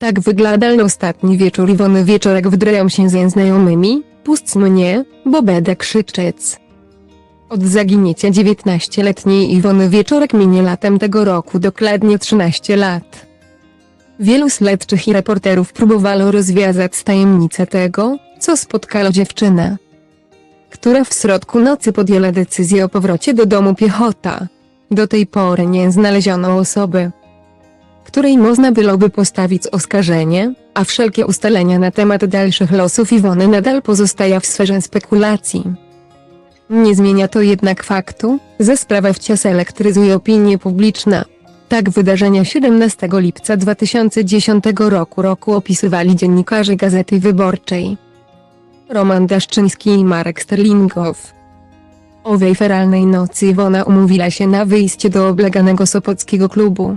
Tak wyglądał ostatni wieczór Iwony wieczorek wdrają się ze znajomymi, pust mnie, bo będę krzyczeć. Od zaginięcia 19-letniej Iwony wieczorek minie latem tego roku dokładnie 13 lat. Wielu śledczych i reporterów próbowało rozwiązać tajemnicę tego, co spotkało dziewczynę, która w środku nocy podjęła decyzję o powrocie do domu piechota. Do tej pory nie znaleziono osoby, której można byłoby postawić oskarżenie, a wszelkie ustalenia na temat dalszych losów Iwony nadal pozostają w sferze spekulacji. Nie zmienia to jednak faktu, że sprawa wciąż elektryzuje opinię publiczną. Tak wydarzenia 17 lipca 2010 roku roku opisywali dziennikarze Gazety Wyborczej. Roman Daszczyński i Marek Sterlingow. Owej feralnej nocy Iwona umówiła się na wyjście do obleganego sopockiego klubu.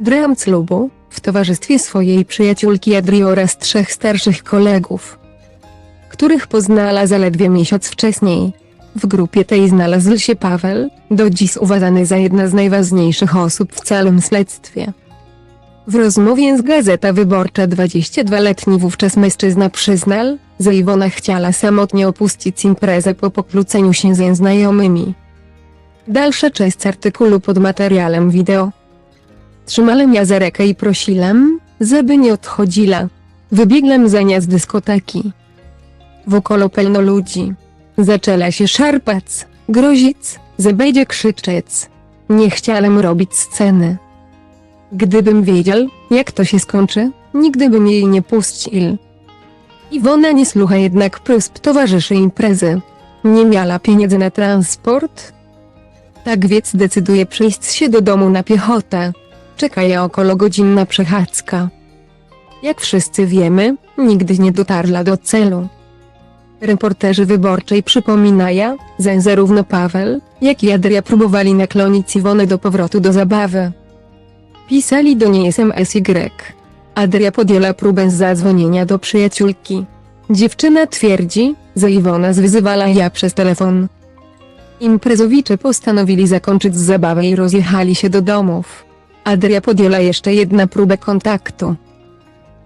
Dram klubu, w towarzystwie swojej przyjaciółki Adri oraz trzech starszych kolegów, których poznała zaledwie miesiąc wcześniej. W grupie tej znalazł się Paweł, do dziś uważany za jedna z najważniejszych osób w całym śledztwie. W rozmowie z Gazeta Wyborcza 22-letni wówczas mężczyzna przyznał, że Iwona chciała samotnie opuścić imprezę po pokłóceniu się ze znajomymi. Dalsza część artykułu pod materiałem wideo. Trzymałem ja za rękę i prosiłem, żeby nie odchodziła. Wybiegłem za nią z dyskoteki. Wokoło pełno ludzi. Zaczęła się szarpać, grozić, że będzie krzyczeć. Nie chciałem robić sceny. Gdybym wiedział, jak to się skończy, nigdy bym jej nie puścił. Iwona nie słucha jednak próśb towarzyszy imprezy. Nie miała pieniędzy na transport. Tak więc decyduje przyjść się do domu na piechotę. Czeka je około godzinna przechadzka. Jak wszyscy wiemy, nigdy nie dotarła do celu. Reporterzy wyborczej przypominają, że zarówno Paweł, jak i Adria próbowali nakłonić Iwonę do powrotu do zabawy. Pisali do niej SMSY. Adria podjęła próbę zadzwonienia do przyjaciółki. Dziewczyna twierdzi, że Iwona zwyzywała ja przez telefon. Imprezowicze postanowili zakończyć zabawę i rozjechali się do domów. Adria podjęła jeszcze jedna próbę kontaktu.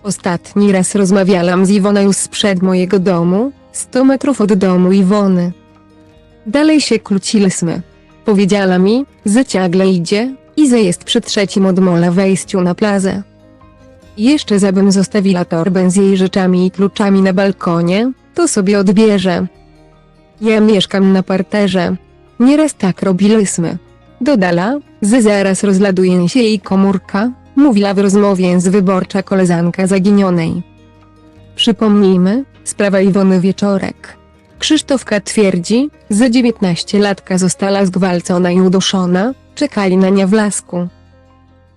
Ostatni raz rozmawiałam z Iwoną już sprzed mojego domu, 100 metrów od domu Iwony. Dalej się kłóciliśmy. Powiedziała mi, że ciągle idzie i że jest przy trzecim od mola wejściu na plazę. Jeszcze zabym zostawiła torbę z jej rzeczami i kluczami na balkonie, to sobie odbierze. Ja mieszkam na parterze. Nieraz tak robiliśmy. Dodala, że zaraz rozladuje się jej komórka, mówiła w rozmowie z wyborcza koleżanka zaginionej. Przypomnijmy, sprawa Iwony Wieczorek. Krzysztofka twierdzi, że 19-latka została zgwałcona i uduszona, czekali na nią w lasku.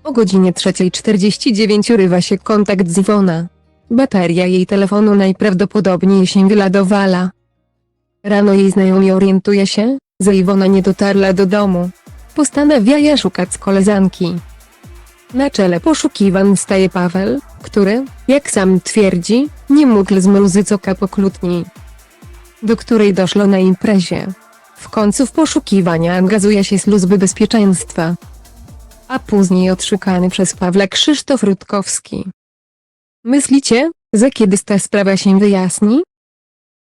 O godzinie 3.49 urywa się kontakt z Iwona. Bateria jej telefonu najprawdopodobniej się wyladowała. Rano jej znajomi orientuje się, że Iwona nie dotarła do domu. Postanawia szukać koleżanki. Na czele poszukiwań staje Paweł, który, jak sam twierdzi, nie mógł zmruzyć oka po kłótni, do której doszło na imprezie. W końcu w poszukiwania angażuje się służby bezpieczeństwa, a później odszukany przez Pawła Krzysztof Rutkowski. Myślicie, że kiedyś ta sprawa się wyjaśni?